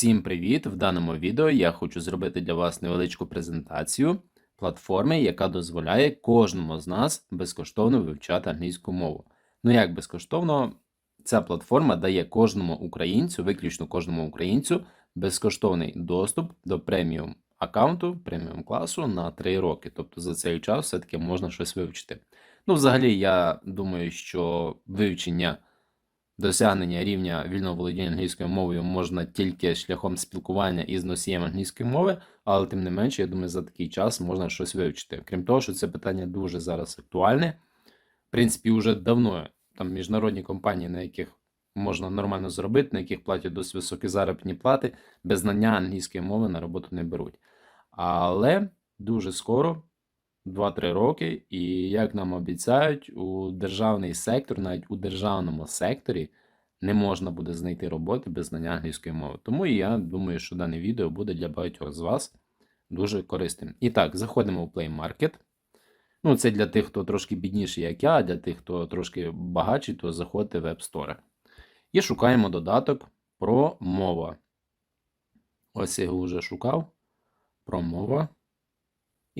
Всім привіт! В даному відео я хочу зробити для вас невеличку презентацію платформи, яка дозволяє кожному з нас безкоштовно вивчати англійську мову. Ну як безкоштовно, ця платформа дає кожному українцю, виключно кожному українцю, безкоштовний доступ до преміум аккаунту, преміум класу на 3 роки. Тобто за цей час все-таки можна щось вивчити. Ну, взагалі, я думаю, що вивчення досягнення рівня вільного володіння англійською мовою можна тільки шляхом спілкування із носієм англійської мови, але тим не менше, я думаю, за такий час можна щось вивчити. Крім того, що це питання дуже зараз актуальне. В принципі, вже давно там міжнародні компанії, на яких можна нормально зробити, на яких платять досить високі заробітні плати, без знання англійської мови на роботу не беруть. Але дуже скоро 2-3 роки, і як нам обіцяють, у державний сектор, навіть у державному секторі, не можна буде знайти роботи без знання англійської мови. Тому я думаю, що дане відео буде для багатьох з вас дуже корисним. І так, заходимо в Play Market. Ну, це для тих, хто трошки бідніший, як я, а для тих, хто трошки багатший, то заходьте в App Store. І шукаємо додаток про мова. Ось я його вже шукав. Промова.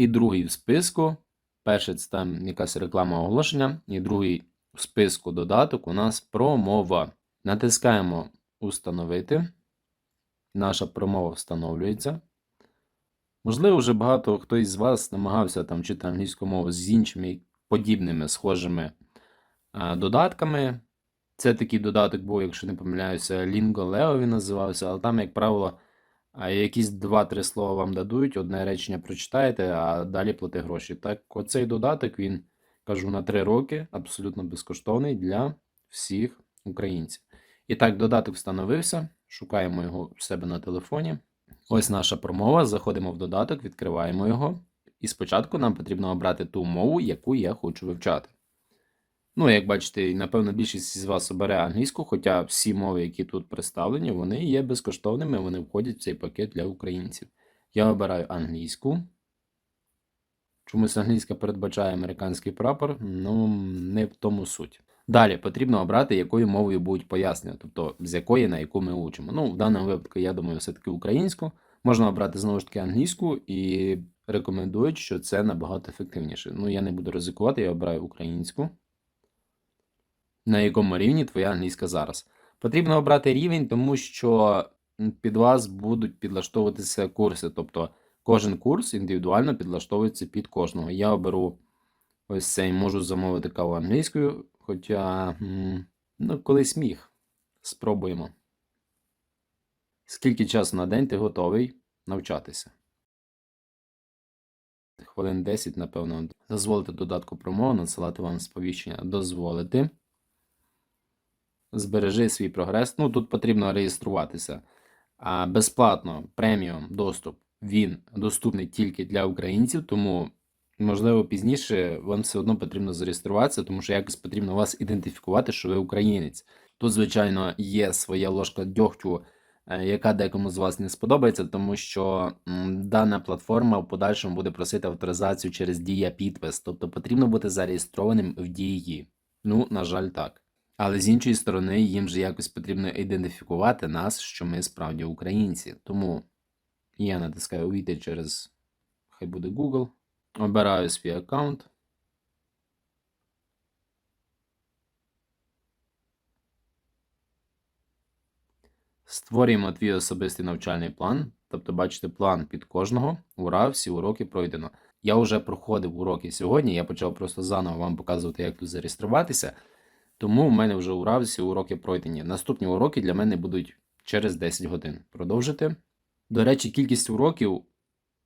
І другий в списку. Перший це там якась реклама оголошення. І другий в списку додаток у нас промова. Натискаємо Установити. Наша промова встановлюється. Можливо, вже багато хтось з вас намагався там вчити англійську мову з іншими подібними схожими додатками. Це такий додаток був, якщо не помиляюся, Lingo Leo він називався, але там, як правило, а якісь два-три слова вам дадуть, одне речення прочитаєте, а далі плати гроші. Так, оцей додаток він, кажу, на 3 роки абсолютно безкоштовний для всіх українців. І так, додаток встановився. Шукаємо його в себе на телефоні. Ось наша промова. Заходимо в додаток, відкриваємо його. І спочатку нам потрібно обрати ту мову, яку я хочу вивчати. Ну, як бачите, напевно, більшість з вас обере англійську, хоча всі мови, які тут представлені, вони є безкоштовними, вони входять в цей пакет для українців. Я обираю англійську. Чомусь англійська передбачає американський прапор, ну не в тому суть. Далі потрібно обрати, якою мовою будуть пояснення, тобто з якої на яку ми учимо. Ну, в даному випадку, я думаю, все-таки українську. Можна обрати знову ж таки англійську і рекомендують, що це набагато ефективніше. Ну, я не буду ризикувати, я обираю українську на якому рівні твоя англійська зараз. Потрібно обрати рівень, тому що під вас будуть підлаштовуватися курси. Тобто кожен курс індивідуально підлаштовується під кожного. Я оберу ось цей, можу замовити каву англійською, хоча ну, колись міг. Спробуємо. Скільки часу на день ти готовий навчатися? Хвилин 10, напевно, дозволити додатку промову, надсилати вам сповіщення. Дозволити збережи свій прогрес. Ну, тут потрібно реєструватися. А безплатно преміум доступ він доступний тільки для українців, тому, можливо, пізніше вам все одно потрібно зареєструватися, тому що якось потрібно вас ідентифікувати, що ви українець. Тут, звичайно, є своя ложка дьогтю, е, яка декому з вас не сподобається, тому що дана платформа в подальшому буде просити авторизацію через дія підпис, тобто потрібно бути зареєстрованим в дії. Ну, на жаль, так. Але з іншої сторони, їм же якось потрібно ідентифікувати нас, що ми справді українці. Тому я натискаю увійти через хай буде Google. Обираю свій аккаунт. Створюємо твій особистий навчальний план. Тобто, бачите, план під кожного. Ура, всі уроки пройдено. Я вже проходив уроки сьогодні. Я почав просто заново вам показувати, як тут зареєструватися. Тому в мене вже ура, всі уроки пройдені. Наступні уроки для мене будуть через 10 годин. Продовжити. До речі, кількість уроків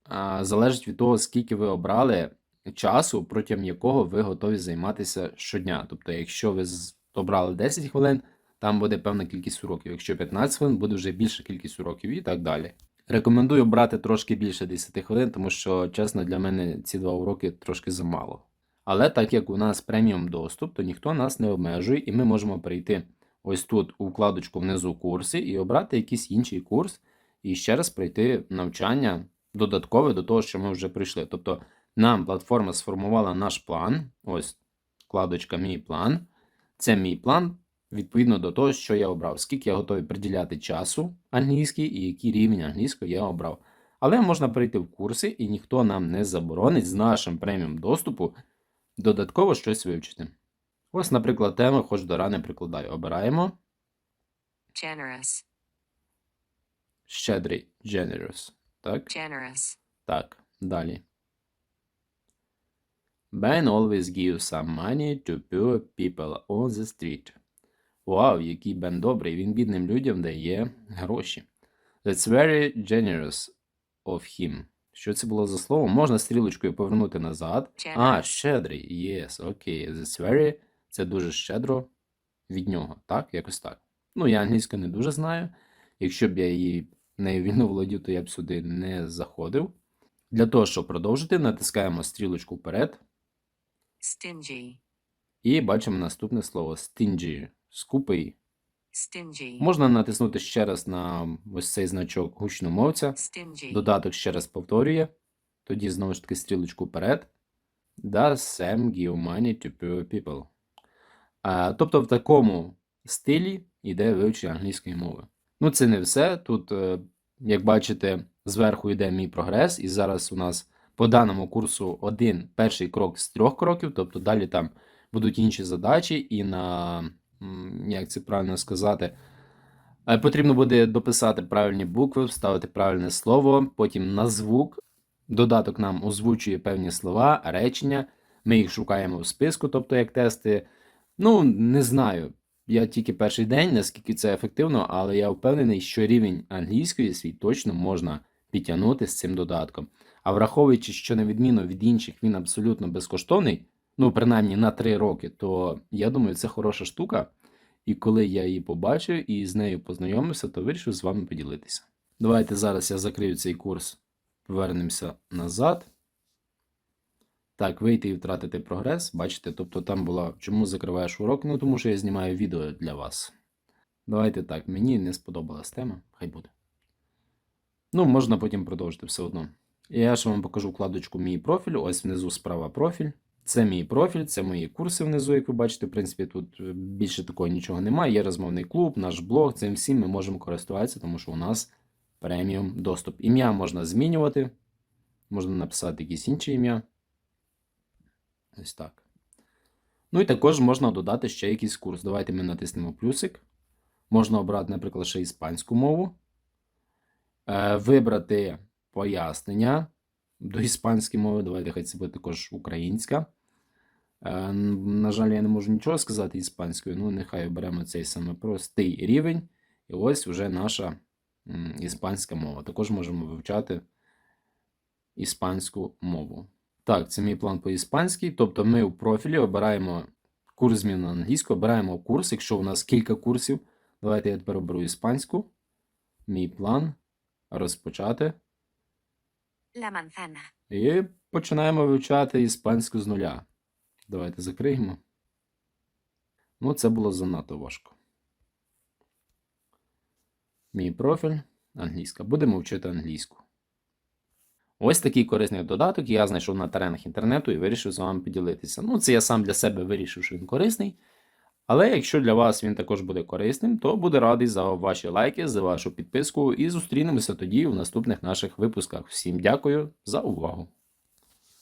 а, залежить від того, скільки ви обрали часу, протягом якого ви готові займатися щодня. Тобто, якщо ви обрали 10 хвилин, там буде певна кількість уроків. Якщо 15 хвилин, буде вже більша кількість уроків і так далі. Рекомендую брати трошки більше 10 хвилин, тому що, чесно, для мене ці два уроки трошки замало. Але так як у нас преміум доступ, то ніхто нас не обмежує, і ми можемо перейти ось тут у вкладочку внизу курси і обрати якийсь інший курс, і ще раз пройти навчання додаткове до того, що ми вже прийшли. Тобто нам платформа сформувала наш план. Ось вкладочка Мій план. Це мій план. відповідно до того, що я обрав, скільки я готовий приділяти часу англійській і який рівень англійської я обрав. Але можна перейти в курси, і ніхто нам не заборонить з нашим преміум доступу додатково щось вивчити. Ось, наприклад, тема хоч до рани прикладаю. Обираємо generous, щедрий generous. Так? generous, Так, далі. Ben always gives some money to poor people on the street. Вау, який Бен добрий, він бідним людям дає гроші. That's very generous of him. Що це було за слово? Можна стрілочкою повернути назад. А, щедрий. Yes, окей. That's very. Це дуже щедро від нього. Так, якось так. Ну, я англійську не дуже знаю. Якщо б я її нею вільно володів, то я б сюди не заходив. Для того, щоб продовжити, натискаємо стрілочку вперед stingy, і бачимо наступне слово stingy. Скупий. Можна натиснути ще раз на ось цей значок гучномовця. Додаток ще раз повторює. Тоді знову ж таки стрілочку вперед. Does Sam give money to poor people? А, тобто в такому стилі йде вивчення англійської мови. Ну, це не все. Тут, е, як бачите, зверху йде мій прогрес, і зараз у нас по даному курсу один перший крок з трьох кроків, тобто далі там будуть інші задачі, і на, як це правильно сказати, Е, Потрібно буде дописати правильні букви, вставити правильне слово, потім на звук. Додаток нам озвучує певні слова, речення. Ми їх шукаємо в списку, тобто як тести. Ну, не знаю. Я тільки перший день, наскільки це ефективно, але я впевнений, що рівень англійської свій точно можна підтягнути з цим додатком. А враховуючи, що на відміну від інших, він абсолютно безкоштовний, ну, принаймні на 3 роки, то я думаю, це хороша штука. І коли я її побачив і з нею познайомився, то вирішив з вами поділитися. Давайте зараз я закрию цей курс, повернемося назад. Так, вийти і втратити прогрес. Бачите, тобто там була чому закриваєш урок? Ну, тому що я знімаю відео для вас. Давайте так, мені не сподобалась тема, хай буде. Ну, можна потім продовжити все одно. Я ж вам покажу вкладочку Мій профіль. Ось внизу справа профіль. Це мій профіль, це мої курси внизу, як ви бачите. В принципі, тут е, більше такого нічого немає. Є розмовний клуб, наш блог. Цим всім ми можемо користуватися, тому що у нас преміум доступ. Ім'я можна змінювати. Можна написати якесь інше ім'я. Ось так. Ну і також можна додати ще якийсь курс. Давайте ми натиснемо плюсик. Можна обрати, наприклад, ще іспанську мову. Е, Вибрати пояснення до іспанської мови. Давайте хай це буде також українська. Е, На жаль, я не можу нічого сказати іспанською, ну нехай оберемо цей саме простий рівень. І ось вже наша іспанська мова. Також можемо вивчати іспанську мову. Так, це мій план по іспанській. Тобто ми у профілі обираємо курс змін на англійську, обираємо курс, якщо у нас кілька курсів. Давайте я тепер оберу іспанську. Мій план розпочати. La manzana, І починаємо вивчати іспанську з нуля. Давайте закриємо. Ну, це було занадто важко. Мій профіль англійська. Будемо вчити англійську. Ось такий корисний додаток я знайшов на теренах інтернету і вирішив з вами поділитися. Ну, це я сам для себе вирішив, що він корисний. Але якщо для вас він також буде корисним, то буде радий за ваші лайки, за вашу підписку і зустрінемося тоді в наступних наших випусках. Всім дякую за увагу!